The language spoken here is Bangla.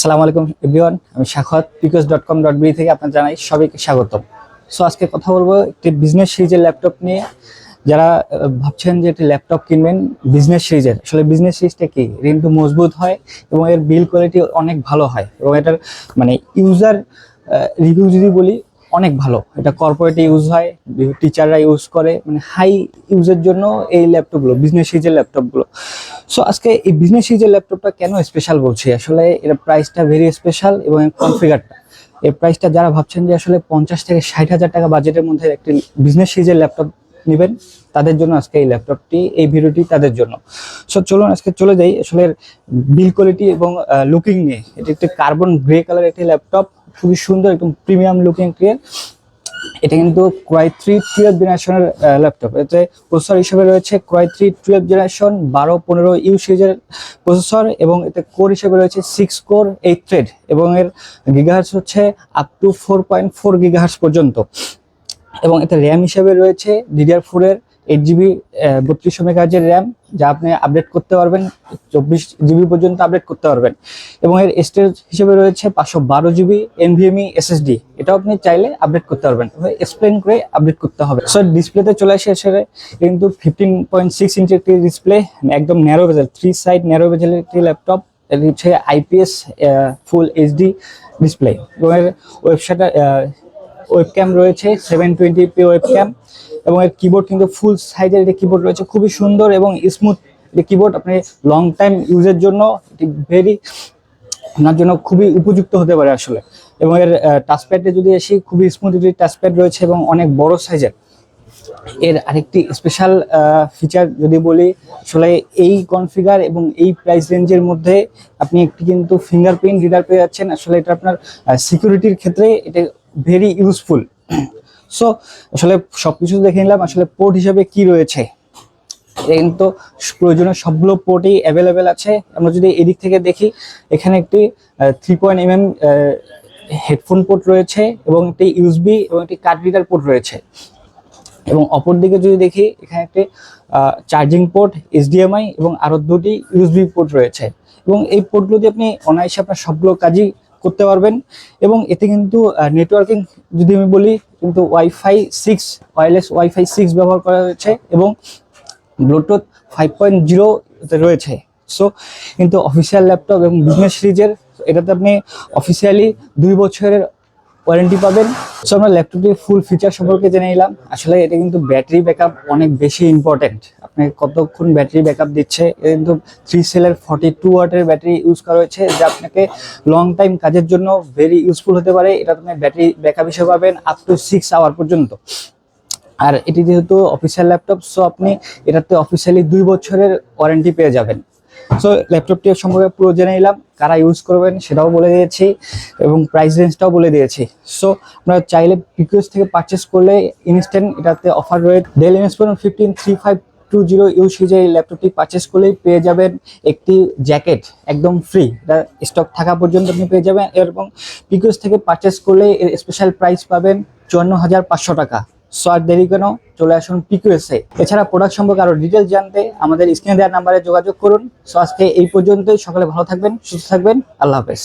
আসসালামু আলাইকুম, এভরিওয়ান। আমি Sakhawat picks dot com dot B থেকে আপনার জানাই সবাইকে স্বাগতম। সো আজকে কথা বলব একটি বিজনেস সিরিজের ল্যাপটপ নিয়ে। যারা ভাবছেন যে একটি ল্যাপটপ কিনবেন বিজনেস সিরিজের আসলে বিজনেস সিরিজটা কি? কিন্তু মজবুত হয় এবং এর বিল কোয়ালিটি অনেক ভালো হয় এবং এটার মানে ইউজার রিভিউ যদি বলি অনেক ভালো। এটা কর্পোরেটে ইউজ হয় টিচাররা ইউজ করে মানে হাই ইউজের জন্য এই ল্যাপটপগুলো বিজনেস সিরিজের ল্যাপটপগুলো সো আজকে এই বিজনেস সিরিজের ল্যাপটপটা কেন স্পেশাল বলছি? আসলে এর প্রাইসটা ভেরি স্পেশাল এবং কনফিগারটা এই প্রাইসটা যারা ভাবছেন যে আসলে পঞ্চাশ থেকে ষাট হাজার টাকা বাজেটের মধ্যে একটি বিজনেস সিজের ল্যাপটপ নেবেন, তাদের জন্য আজকে এই ল্যাপটপটি এই ভিডিওটি তাদের জন্য। সো চলুন আজকে চলে যাই। আসলে বিল কোয়ালিটি এবং লুকিং নিয়ে। এটি একটি কার্বন গ্রে কালার একটি ল্যাপটপ খুবই সুন্দর একদম প্রিমিয়াম লুকিং ক্লিয়ার এটা কিন্তু ক্রাই থ্রি টুয়েলভ জেনারেশনের ল্যাপটপ এতে প্রসেসর হিসেবে রয়েছে ক্রাই থ্রি টুয়েলভ জেনারেশন বারো পনেরো ইউ সিরিজের প্রসেসর এবং এতে কোর হিসেবে রয়েছে সিক্স কোর এইট থ্রেড এবং এর গিগাহার্স হচ্ছে up to four point four gigahertz পর্যন্ত। এবং এতে র্যাম হিসেবে রয়েছে ডিডিআর ফোরের এইট জিবি বত্রিশশো মেগাহার্জের র্যাম যা আপনি আপডেট করতে পারবেন, চব্বিশ জিবি পর্যন্ত আপডেট করতে পারবেন। এবং এর স্টোরেজ হিসেবে রয়েছে পাঁচশো বারো জিবি এনভিএমই এসএসডি এটাও আপনি চাইলে আপডেট করতে পারবেন। এক্সপ্লেন করে আপডেট করতে হবে। সো ডিসপ্লেতে চলে আসে এসে কিন্তু ফিফটিন পয়েন্ট সিক্স ইঞ্চি একটি ডিসপ্লে একদম narrow bezel three side narrow বেজেলের একটি ল্যাপটপ এটি হচ্ছে আইপিএস ফুল এইচডি ডিসপ্লে এবং এর ওয়েবসাইটে ওয়েবক্যাম রয়েছে সেভেন টোয়েন্টি পি ওয়েবক্যাম এবং এর কিবোর্ড কিন্তু ফুল সাইজের একটি কিবোর্ড রয়েছে, খুবই সুন্দর এবং স্মুথ একটি কিবোর্ড আপনি লং টাইম ইউজের জন্য, এটি ভেরি আপনার জন্য খুবই উপযুক্ত হতে পারে আসলে। এবং এর টাচপ্যাডে যদি আসি, খুবই স্মুথ একটি টাচপ্যাড রয়েছে এবং অনেক বড় সাইজের এর। আরেকটি স্পেশাল ফিচার যদি বলি, আসলে এই কনফিগার এবং এই প্রাইস রেঞ্জের মধ্যে আপনি একটি কিন্তু ফিঙ্গারপ্রিন্ট রিডার পেয়ে যাচ্ছেন। আসলে এটা আপনার সিকিউরিটির ক্ষেত্রে এটা ভেরি ইউজফুল সো আসলে সব কিছু দেখে নিলাম, আসলে পোর্ট হিসাবে কি রয়েছে? কিন্তু প্রয়োজনীয় সবগুলো পোর্টই অ্যাভেলেবেল আছে। আমরা যদি এদিক থেকে দেখি, এখানে একটি three point M headphone port রয়েছে এবং একটি ইউএসবি এবং একটি কার্ড রিডার পোর্ট রয়েছে। এবং অপর দিকে যদি দেখি, এখানে একটি চার্জিং পোর্ট এইচডিএমআই এবং আরও দুটি ইউএসবি পোর্ট রয়েছে। এবং এই পোর্টগুলো দিয়ে আপনি অনায়াসে আপনার সবগুলো কাজই করতে পারবেন। এবং এতে কিন্তু নেটওয়ার্কিং যদি আমি বলি, কিন্তু WiFi six wireless WiFi six ব্যবহার করা হয়েছে এবং ব্লুটুথ ফাইভ পয়েন্ট জিরো রয়েছে। সো কিন্তু অফিসিয়াল ল্যাপটপ এবং বিজনেস সিরিজের এটাতে আপনি অফিসিয়ালি দুই বছরের ওয়ারেন্টি পাবেন। সো আমরা ল্যাপটপটির ফুল ফিচার সম্পর্কে জেনে নিলাম। আসলে এটা কিন্তু ব্যাটারি ব্যাকআপ অনেক বেশি ইম্পর্টেন্ট আপনি কতক্ষণ ব্যাটারি ব্যাকআপ দিচ্ছে কিন্তু থ্রি সেলের ফর্টি টু ওয়াটের ব্যাটারি ইউজ করা হয়েছে, যা আপনাকে লং টাইম কাজের জন্য ভেরি ইউজফুল হতে পারে। এটা আপনি ব্যাটারি ব্যাকআপ হিসেবে পাবেন আপ টু সিক্স আওয়ার পর্যন্ত। আর এটি যেহেতু অফিসিয়াল ল্যাপটপ সো আপনি এটাতে অফিসিয়ালি দুই বছরের ওয়ারেন্টি পেয়ে যাবেন। সো ল্যাপটপটি সম্পর্কে পুরো জেনে নিলাম, কারা ইউজ করবেন সেটাও বলে দিয়েছি, এবং প্রাইস রেঞ্জটাও বলে দিয়েছি। সো আপনারা চাইলে পিকিউস থেকে পারচেস করলে ইনস্ট্যান্ট এটাতে অফার রয়েছে Dell Inspiron fifteen three five two zero use যে এই ল্যাপটপটি পারচেস করলেই পেয়ে যাবেন একটি জ্যাকেট, একদম ফ্রি এটা স্টক থাকা পর্যন্ত আপনি পেয়ে যাবেন। এবং পিকিউস থেকে পারচেস করলে এর স্পেশাল প্রাইস পাবেন চুয়ান্ন হাজার পাঁচশো টাকা। সো আর দেরি কেন? চলে আসুন পিকিউএসএ এছাড়া প্রোডাক্ট সম্পর্কে আরও ডিটেলস জানতে আমাদের স্ক্রিনে দেওয়ার নাম্বারে যোগাযোগ করুন। সো আজকে এই পর্যন্তই। সকালে ভালো থাকবেন, সুস্থ থাকবেন। আল্লাহ হাফেজ।